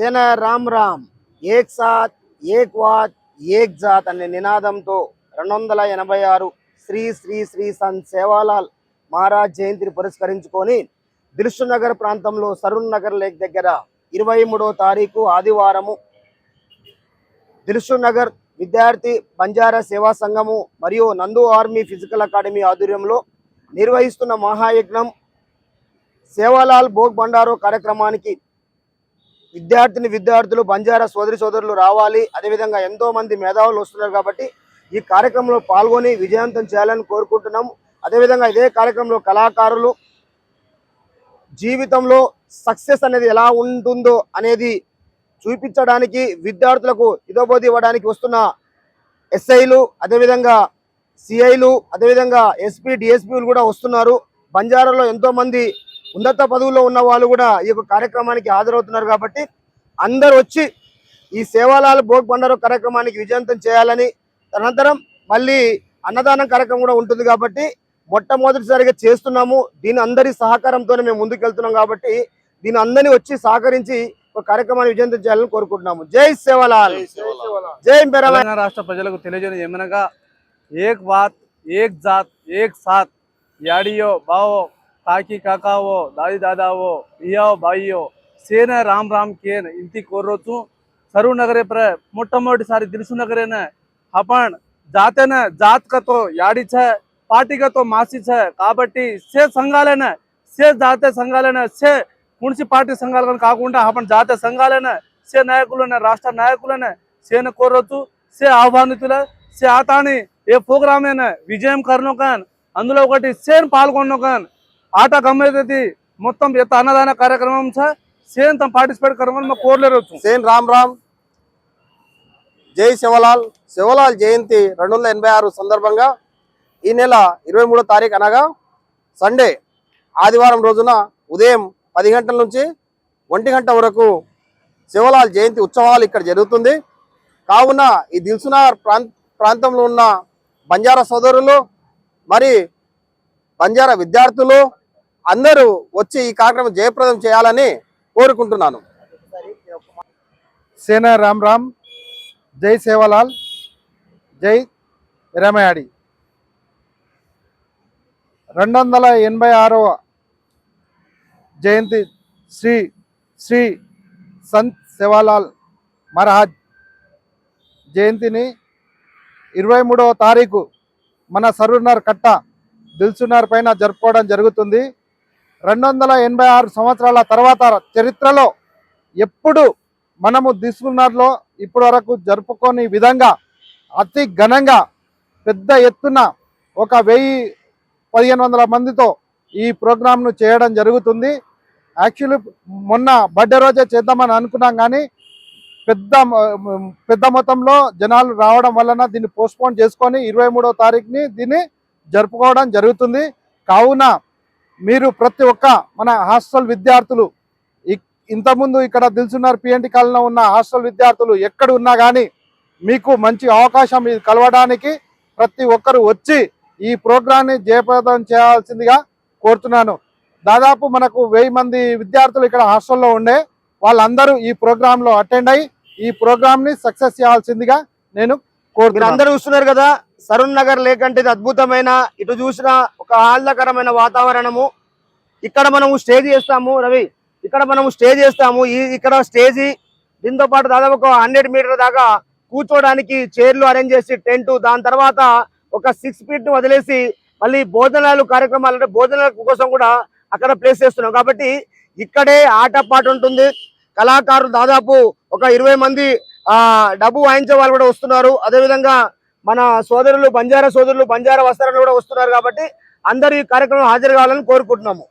సేన రామ్ రామ్ ఏక్ సాత్ ఏక్ వాత్ ఏక్ జాత్ అనే నినాదంతో రెండు వందల ఎనభై ఆరు శ్రీ శ్రీ శ్రీ సంత్ సేవాలాల్ మహారాజ్ జయంతిని పురస్కరించుకొని దిల్సునగర్ ప్రాంతంలో సరుణ్ నగర్ లేక్ దగ్గర ఇరవై మూడో తారీఖు ఆదివారము దిల్సునగర్ విద్యార్థి బంజారా సేవా సంఘము మరియు నందు ఆర్మీ ఫిజికల్ అకాడమీ ఆధ్వర్యంలో నిర్వహిస్తున్న మహాయజ్ఞం సేవాలాల్ భోగ్ బండారో కార్యక్రమానికి విద్యార్థిని విద్యార్థులు బంజారా సోదరి సోదరులు రావాలి. అదేవిధంగా ఎంతో మంది మేధావులు వస్తున్నారు కాబట్టి ఈ కార్యక్రమంలో పాల్గొని విజయవంతం చేయాలని కోరుకుంటున్నాం. అదేవిధంగా ఇదే కార్యక్రమంలో కళాకారులు జీవితంలో సక్సెస్ అనేది ఎలా ఉంటుందో అనేది చూపించడానికి విద్యార్థులకు ఇదోబోధి ఇవ్వడానికి వస్తున్న ఎస్ఐలు అదేవిధంగా సిఐలు అదేవిధంగా ఎస్పీ డిఎస్పీలు కూడా వస్తున్నారు. బంజారాలో ఎంతోమంది ఉన్నత పదవుల్లో ఉన్న వాళ్ళు కూడా ఈ యొక్క కార్యక్రమానికి హాజరవుతున్నారు కాబట్టి అందరు వచ్చి ఈ సేవాలాల్ భోగ్ బండారు కార్యక్రమానికి విజయవంతం చేయాలని అనంతరం మళ్ళీ అన్నదానం కార్యక్రమం కూడా ఉంటుంది కాబట్టి మొట్టమొదటిసారిగా చేస్తున్నాము. దీని అందరి సహకారంతోనే మేము ముందుకు వెళ్తున్నాం కాబట్టి దీని అందరినీ వచ్చి సహకరించి ఒక కార్యక్రమాన్ని విజయవంతం చేయాలని కోరుకుంటున్నాము. జై సేవాలాల్. జై తెలంగాణ రాష్ట్ర ప్రజలకు తెలియజేయడం ఏమనగా ఏక్ బాత్ ఏక్ జాత్ ఏక్ సాత్ యాడియో బావో కాకి కాకావో దాది దాదావో బియావో బాయియో సేన రామ్ రామ్ కేన్ ఇంటి కోర్రోచు. సరు నగరే ప్ర మొట్టమొదటిసారి దిలుసు నగరేన హపణ్ జాతేన జాతకతో యాడి ఛ పార్టీ మాసి ఛ కాబట్టి సే సంఘాలైన సే జాతీయ సంఘాలైన సే మున్సి పార్టీ సంఘాలు కాకుండా హపణ్ జాతీయ సంఘాలైన సే నాయకులైన రాష్ట్ర నాయకులైన సేన కోరొచ్చు సే ఆహ్వానితుల సే ఆతాని ఏ ప్రోగ్రామ్ అయినా విజయం కర్నో అందులో ఒకటి సేన్ పాల్గొన్నోకాన్. ఆట గమ్మేది మొత్తం ఎంత అన్నదాన కార్యక్రమం సార్ సేన్ తమ పార్టిసిపేట్ కరమని మాకు కోరలేరు సేమ్ రామ్ రామ్. జై శివలాల్. శివలాల్ జయంతి రెండు వందల ఎనభై ఆరు సందర్భంగా ఈ నెల ఇరవై మూడో తారీఖు అనగా సండే ఆదివారం రోజున ఉదయం పది గంటల నుంచి ఒంటి గంట వరకు శివలాల్ జయంతి ఉత్సవాలు ఇక్కడ జరుగుతుంది. కావున ఈ దిల్సునగర్ ప్రాంతంలో ఉన్న బంజారా సోదరులు మరి బంజారా విద్యార్థులు అందరూ వచ్చి ఈ కార్యక్రమం జయప్రదం చేయాలని కోరుకుంటున్నాను. సేన రామ్ రామ్ జై సేవలాల్ జై రమయాడి. రెండు వందల ఎనభై ఆరవ జయంతి శ్రీ శ్రీ సంత్ సేవాలాల్ మహారాజ్ జయంతిని ఇరవై మూడవ తారీఖు మన సరూర్నర్ కట్ట దిల్సునార్ పైన జరుపుకోవడం జరుగుతుంది. రెండు వందల ఎనభై ఆరు సంవత్సరాల తర్వాత చరిత్రలో ఎప్పుడు మనము తీసుకున్నట్లో ఇప్పటి వరకు జరుపుకొని విధంగా అతి ఘనంగా పెద్ద ఎత్తున ఒక వెయ్యి పదిహేను వందల మందితో ఈ ప్రోగ్రాంను చేయడం జరుగుతుంది. యాక్చువల్లీ మొన్న బర్త్డే రోజే చేద్దామని అనుకున్నాం కానీ పెద్ద పెద్ద మొత్తంలో జనాలు రావడం వలన దీన్ని పోస్ట్పోన్ చేసుకొని ఇరవై మూడో తారీఖుని దీన్ని జరుపుకోవడం జరుగుతుంది. కావున మీరు ప్రతి ఒక్క మన హాస్టల్ విద్యార్థులు ఇంతకుముందు ఇక్కడ దిల్సున్నారు పిఎన్టీ కాలనీలో ఉన్న హాస్టల్ విద్యార్థులు ఎక్కడ ఉన్నా కానీ మీకు మంచి అవకాశం ఇది కలవడానికి ప్రతి ఒక్కరు వచ్చి ఈ ప్రోగ్రాన్ని జయప్రదం చేయాల్సిందిగా కోరుతున్నాను. దాదాపు మనకు వెయ్యి మంది విద్యార్థులు ఇక్కడ హాస్టల్లో ఉండే వాళ్ళందరూ ఈ ప్రోగ్రాంలో అటెండ్ అయ్యి ఈ ప్రోగ్రామ్ని సక్సెస్ చేయాల్సిందిగా నేను కోరుతున్నాను. అందరూ చూస్తున్నారు కదా సరుణ్ నగర్ లేక్ అంటే ఇది అద్భుతమైన ఇటు చూసిన ఒక ఆహ్లాదకరమైన వాతావరణము. ఇక్కడ మనము స్టే చేస్తాము రవి. ఇక్కడ మనము స్టే చేస్తాము. ఈ ఇక్కడ స్టేజి దీంతో పాటు దాదాపు ఒక హండ్రెడ్ మీటర్ దాకా కూర్చోవడానికి చైర్లు అరేంజ్ చేసి టెంట్ దాని తర్వాత ఒక సిక్స్ ఫీట్ను వదిలేసి మళ్ళీ భోజనాలు కార్యక్రమాలు అంటే భోజనాల కోసం కూడా అక్కడ ప్లేస్ చేస్తున్నాం. కాబట్టి ఇక్కడే ఆట పాట ఉంటుంది. కళాకారులు దాదాపు ఒక ఇరవై మంది ఆ డబ్బు వాయించే వాళ్ళు కూడా వస్తున్నారు. అదేవిధంగా మన సోదరులు బంజారా సోదరులు బంజారా వస్త్రాలు కూడా వస్తున్నారు కాబట్టి అందరూ ఈ కార్యక్రమం హాజరు కావాలని కోరుకుంటున్నాము.